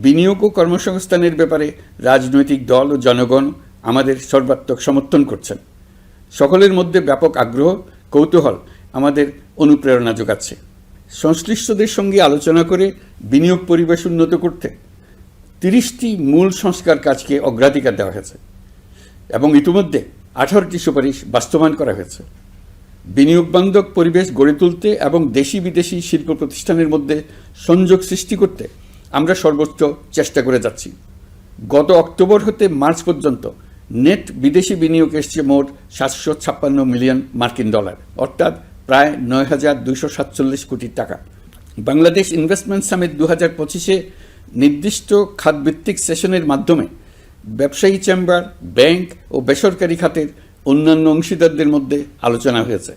বিনিয়োগ ও কর্মসংস্থানের ব্যাপারে রাজনৈতিক দল ও জনগণ আমাদের সর্বাত্মক সমর্থন করছেন। সকলের মধ্যে ব্যাপক আগ্রহ, কৌতূহল আমাদের অনুপ্রেরণা যোগাচ্ছে। সংশ্লিষ্টদের সঙ্গে আলোচনা করে বিনিয়োগ পরিবেশ উন্নত করতে তিরিশটি মূল সংস্কার কাজকে অগ্রাধিকার দেওয়া হয়েছে এবং ইতিমধ্যে আঠারোটি সুপারিশ বাস্তবায়ন করা হয়েছে। বিনিয়োগ বান্ধব পরিবেশ গড়ে তুলতে এবং দেশি বিদেশি শিল্প প্রতিষ্ঠানের মধ্যে সংযোগ সৃষ্টি করতে আমরা সর্বোচ্চ চেষ্টা করে যাচ্ছি। গত অক্টোবর হতে মার্চ পর্যন্ত নেট বিদেশি বিনিয়োগ এসছে মোট সাতশো ছাপ্পান্ন মিলিয়ন মার্কিন ডলার, অর্থাৎ প্রায় নয় হাজার দুশো সাতচল্লিশ কোটি টাকা। বাংলাদেশ ইনভেস্টমেন্ট সামিট দু হাজার পঁচিশে নির্দিষ্ট খাতভিত্তিক সেশনের মাধ্যমে ব্যবসায়ী চেম্বার, ব্যাংক ও বেসরকারি খাতের অন্যান্য অংশীদারদের মধ্যে আলোচনা হয়েছে।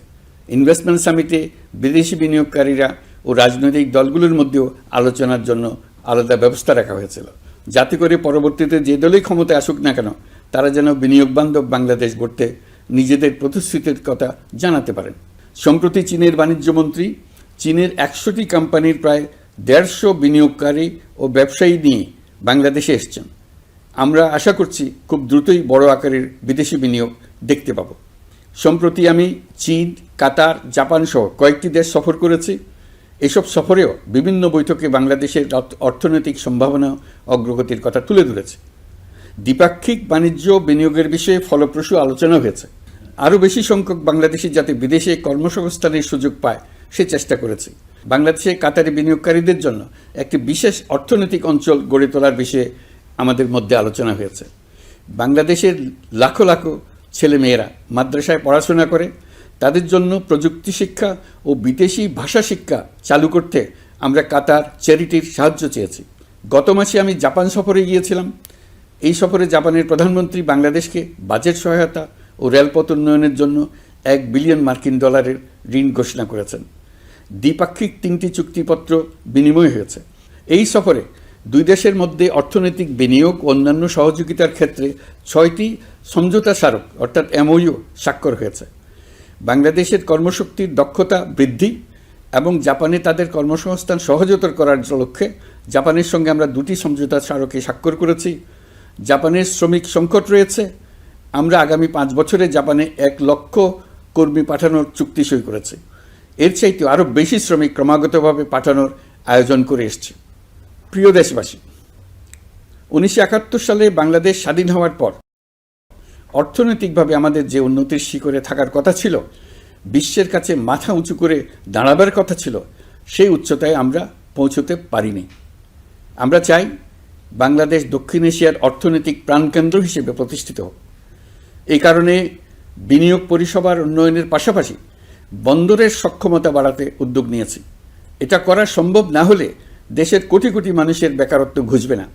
ইনভেস্টমেন্ট সামিটে বিদেশি বিনিয়োগকারীরা ও রাজনৈতিক দলগুলোর মধ্যেও আলোচনার জন্য আলাদা ব্যবস্থা রাখা হয়েছিল। যাতে করে পরবর্তীতে যে দলই ক্ষমতায় আসুক না কেন, তারা যেন বিনিয়োগ বান্ধব বাংলাদেশ গড়তে নিজেদের প্রতিশ্রুতির কথা জানাতে পারেন। সম্প্রতি চীনের বাণিজ্যমন্ত্রী চীনের একশোটি কোম্পানির প্রায় দেড়শো বিনিয়োগকারী ও ব্যবসায়ী নিয়ে বাংলাদেশে এসছেন। আমরা আশা করছি খুব দ্রুতই বড় আকারের বিদেশি বিনিয়োগ দেখতে পাব। সম্প্রতি আমি চীন, কাতার জাপান সহ কয়েকটি দেশ সফর করেছি। এসব সফরেও বিভিন্ন বৈঠকে বাংলাদেশের অর্থ- অর্থনৈতিক সম্ভাবনা অগ্রগতির কথা তুলে ধরেছে। দ্বিপাক্ষিক বাণিজ্য বিনিয়োগের বিষয়ে ফলপ্রসূ আলোচনা হয়েছে। আরও বেশি সংখ্যক বাংলাদেশি যাতে বিদেশে কর্মসংস্থানের সুযোগ পায়, সে চেষ্টা করেছে। বাংলাদেশে কাতারি বিনিয়োগকারীদের জন্য একটি বিশেষ অর্থনৈতিক অঞ্চল গড়ে তোলার বিষয়ে আমাদের মধ্যে আলোচনা হয়েছে। বাংলাদেশের লাখো লাখো ছেলেমেয়েরা মাদ্রাসায় পড়াশোনা করে তাদের জন্য প্রযুক্তি শিক্ষা ও বিদেশি ভাষা শিক্ষা চালু করতে আমরা কাতার চ্যারিটির সাহায্য চেয়েছি। গত মাসে আমি জাপান সফরে গিয়েছিলাম। এই সফরে জাপানের প্রধানমন্ত্রী বাংলাদেশকে বাজেট সহায়তা ও রেলপথ উন্নয়নের জন্য এক বিলিয়ন মার্কিন ডলারের ঋণ ঘোষণা করেছেন। দ্বিপাক্ষিক তিনটি চুক্তিপত্র বিনিময় হয়েছে। এই সফরে দুই দেশের মধ্যে অর্থনৈতিক বিনিয়োগ ও অন্যান্য সহযোগিতার ক্ষেত্রে ছয়টি সমঝোতা স্মারক, অর্থাৎ এমওইও স্বাক্ষর হয়েছে। বাংলাদেশের কর্মশক্তির দক্ষতা বৃদ্ধি এবং জাপানে তাদের কর্মসংস্থান সহজতর করার লক্ষ্যে জাপানের সঙ্গে আমরা দুটি সমঝোতা স্মারকে স্বাক্ষর করেছি। জাপানের শ্রমিক সংকট রয়েছে। আমরা আগামী পাঁচ বছরে জাপানে এক লক্ষ কর্মী পাঠানোর চুক্তি সই করেছি। এর চাইতে আরও বেশি শ্রমিক ক্রমাগতভাবে পাঠানোর আয়োজন করে এসছে। প্রিয় দেশবাসী, উনিশশো একাত্তর সালে বাংলাদেশ স্বাধীন হওয়ার পর অর্থনৈতিকভাবে আমাদের যে উন্নতির শিখরে থাকার কথা ছিল, বিশ্বের কাছে মাথা উঁচু করে দাঁড়াবার কথা ছিল, সেই উচ্চতায় আমরা পৌঁছতে পারিনি। আমরা চাই বাংলাদেশ দক্ষিণ এশিয়ার অর্থনৈতিক প্রাণকেন্দ্র হিসেবে প্রতিষ্ঠিত হোক। এই কারণে বিনিয়োগ পরিষেবার উন্নয়নের পাশাপাশি বন্দরের সক্ষমতা বাড়াতে উদ্যোগ নিয়েছি। এটা করা সম্ভব না হলে দেশের কোটি কোটি মানুষের বেকারত্ব ঘুচবে না,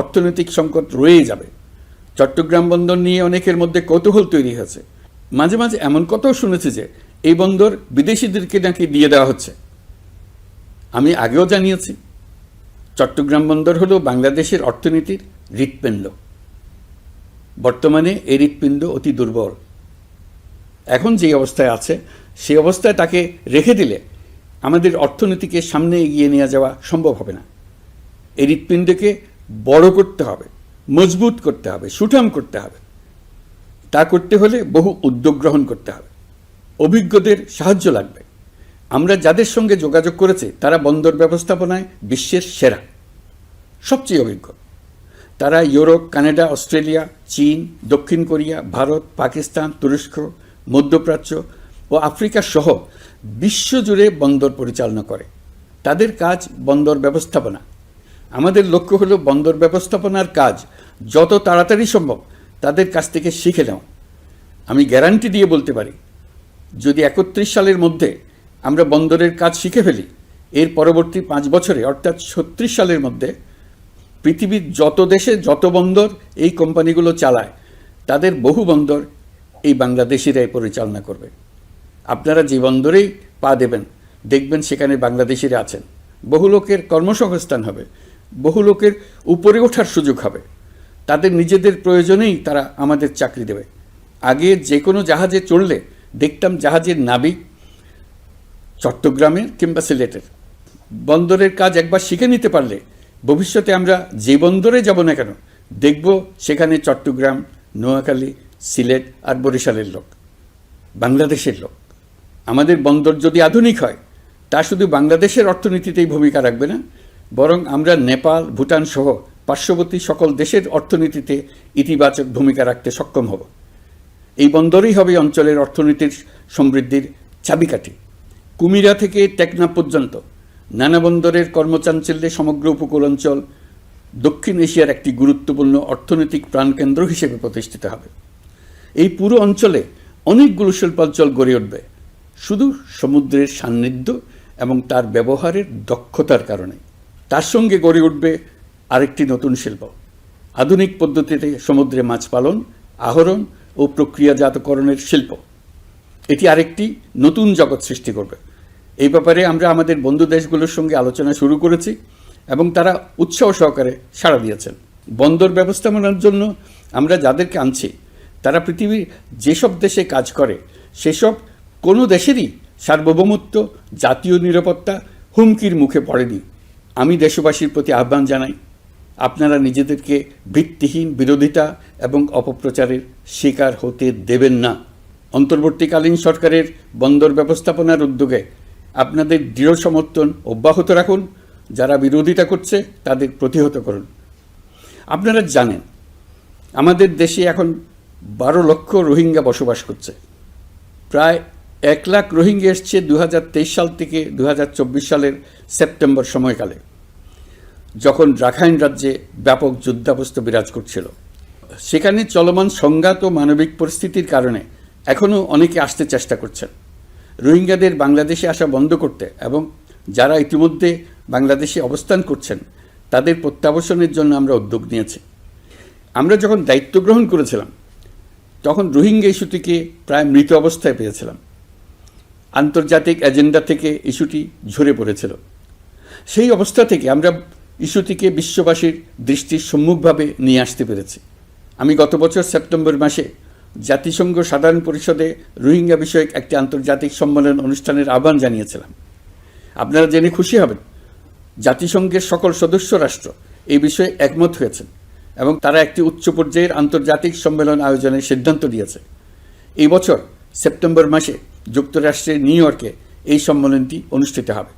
অর্থনৈতিক সংকট রয়েই যাবে। চট্টগ্রাম বন্দর নিয়ে অনেকের মধ্যে কৌতূহল তৈরি হয়েছে। মাঝে মাঝে এমন কথাও শুনেছি যে, এই বন্দর বিদেশিদেরকে নাকি দিয়ে দেওয়া হচ্ছে। আমি আগেও জানিয়েছি, চট্টগ্রাম বন্দর হলো বাংলাদেশের অর্থনীতির হৃৎপিণ্ড। বর্তমানে এই হৃৎপিণ্ড অতি দুর্বল। এখন যে অবস্থায় আছে, সেই অবস্থায় তাকে রেখে দিলে আমাদের অর্থনীতিকে সামনে এগিয়ে নিয়ে যাওয়া সম্ভব হবে না। এই হৃৎপিণ্ডকে বড় করতে হবে। মজবুত করতে হবে, সুঠাম করতে হবে। তা করতে হলে বহু উদ্যোগ গ্রহণ করতে হবে। অভিজ্ঞদের সাহায্য লাগবে। আমরা যাদের সঙ্গে যোগাযোগ করেছি, তারা বন্দর ব্যবস্থাপনায় বিশ্বের সেরা, সবচেয়ে অভিজ্ঞ। তারা ইউরোপ, কানাডা, অস্ট্রেলিয়া, চীন, দক্ষিণ কোরিয়া, ভারত, পাকিস্তান, তুরস্ক, মধ্যপ্রাচ্য ও আফ্রিকা সহ বিশ্বজুড়ে বন্দর পরিচালনা করে। তাদের কাজ বন্দর ব্যবস্থাপনা। আমাদের লক্ষ্য হলো বন্দর ব্যবস্থাপনার কাজ যত তাড়াতাড়ি সম্ভব তাদের কাছ থেকে শিখে নাও। আমি গ্যারান্টি দিয়ে বলতে পারি, যদি একত্রিশ সালের মধ্যে আমরা বন্দরের কাজ শিখে ফেলি, এর পরবর্তী পাঁচ বছরে, অর্থাৎ ছত্রিশ সালের মধ্যে পৃথিবীর যত দেশে যত বন্দর এই কোম্পানিগুলো চালায়, তাদের বহু বন্দর এই বাংলাদেশিরাই পরিচালনা করবে। আপনারা যে বন্দরেই পা দেবেন, দেখবেন সেখানে বাংলাদেশিরা আছেন। বহু লোকের কর্মসংস্থান হবে, বহু লোকের উপরে ওঠার সুযোগ হবে। তাদের নিজেদের প্রয়োজনেই তারা আমাদের চাকরি দেবে। আগে যে কোনো জাহাজে চড়লে দেখতাম জাহাজের নাবিক চট্টগ্রামের কিংবা সিলেটের। বন্দরের কাজ একবার শিখে নিতে পারলে ভবিষ্যতে আমরা যে বন্দরে যাব না কেন, দেখব সেখানে চট্টগ্রাম, নোয়াখালী, সিলেট আর বরিশালের লোক, বাংলাদেশের লোক। আমাদের বন্দর যদি আধুনিক হয়, তা শুধু বাংলাদেশের অর্থনীতিতেই ভূমিকা রাখবে না, বরং আমরা নেপাল, ভুটান সহ পার্শ্ববর্তী সকল দেশের অর্থনীতিতে ইতিবাচক ভূমিকা রাখতে সক্ষম হব। এই বন্দরই হবে অঞ্চলের অর্থনীতির সমৃদ্ধির চাবিকাঠি। কুমিরা থেকে টেকনাফ পর্যন্ত নানা বন্দরের কর্মচাঞ্চল্যে সমগ্র উপকূল অঞ্চল দক্ষিণ এশিয়ার একটি গুরুত্বপূর্ণ অর্থনৈতিক প্রাণকেন্দ্র হিসেবে প্রতিষ্ঠিত হবে। এই পুরো অঞ্চলে অনেকগুলো শিল্পাঞ্চল গড়ে উঠবে, শুধু সমুদ্রের সান্নিধ্য এবং তার ব্যবহারের দক্ষতার কারণে। তার সঙ্গে গড়ে উঠবে আরেকটি নতুন শিল্প। আধুনিক পদ্ধতিতে সমুদ্রে মাছ পালন, আহরণ ও প্রক্রিয়াজাতকরণের শিল্প। এটি আরেকটি নতুন জগৎ সৃষ্টি করবে। এই ব্যাপারে আমরা আমাদের বন্ধু দেশগুলোর সঙ্গে আলোচনা শুরু করেছি এবং তারা উৎসাহ সহকারে সাড়া দিয়েছেন। বন্দর ব্যবস্থাপনার জন্য আমরা যাদেরকে আনছি, তারা পৃথিবীর যেসব দেশে কাজ করে, সেসব কোনো দেশেরই সার্বভৌমত্ব, জাতীয় নিরাপত্তা হুমকির মুখে পড়েনি। আমি দেশবাসীর প্রতি আহ্বান জানাই আপনারা নিজেদেরকে ভিত্তিহীন বিরোধিতা এবং অপপ্রচারের শিকার হতে দেবেন না। অন্তর্বর্তীকালীন সরকারের বন্দর ব্যবস্থাপনার উদ্যোগে আপনাদের দৃঢ় সমর্থন অব্যাহত রাখুন। যারা বিরোধিতা করছে, তাদের প্রতিহত করুন। আপনারা জানেন, আমাদের দেশে এখন বারো লক্ষ রোহিঙ্গা বসবাস করছে। প্রায় এক লাখ রোহিঙ্গা এসছে দু হাজার তেইশ সাল থেকে দু হাজার চব্বিশ সালের সেপ্টেম্বর সময়কালে। যখন রাখাইন রাজ্যে ব্যাপক যুদ্ধাবস্থা বিরাজ করছিল, সেখানে চলমান সংঘাত ও মানবিক পরিস্থিতির কারণে এখনও অনেকে আসতে চেষ্টা করছেন। রোহিঙ্গাদের বাংলাদেশে আসা বন্ধ করতে এবং যারা ইতিমধ্যে বাংলাদেশে অবস্থান করছেন, তাদের প্রত্যাবাসনের জন্য আমরা উদ্যোগ নিয়েছি। আমরা যখন দায়িত্ব গ্রহণ করেছিলাম, তখন রোহিঙ্গা ইস্যুটিকে প্রায় মৃত অবস্থায় পেয়েছিলাম। আন্তর্জাতিক এজেন্ডা থেকে ইস্যুটি ঝরে পড়েছিল। সেই অবস্থা থেকে আমরা ইস্যুটিকে বিশ্ববাসীর দৃষ্টির সম্মুখভাবে নিয়ে আসতে পেরেছে। আমি গত বছর সেপ্টেম্বর মাসে জাতিসংঘ সাধারণ পরিষদে রোহিঙ্গা বিষয়ক একটি আন্তর্জাতিক সম্মেলন অনুষ্ঠানের আহ্বান জানিয়েছিলাম। আপনারা জেনে খুশি হবেন, জাতিসংঘের সকল সদস্য রাষ্ট্র এই বিষয়ে একমত হয়েছেন এবং তারা একটি উচ্চ পর্যায়ের আন্তর্জাতিক সম্মেলন আয়োজনের সিদ্ধান্ত নিয়েছে। এই বছর সেপ্টেম্বর মাসে যুক্তরাষ্ট্রের নিউ ইয়র্কে এই সম্মেলনটি অনুষ্ঠিত হবে।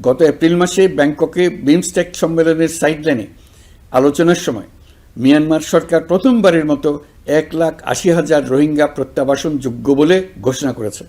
গত এপ্রিল মাসে ব্যাংককে বিমস্টেক সম্মেলনের সাইডলাইনে আলোচনার সময় মিয়ানমার সরকার প্রথমবারের মতো এক লাখ আশি হাজার রোহিঙ্গা প্রত্যাবাসন যোগ্য বলে ঘোষণা করেছে।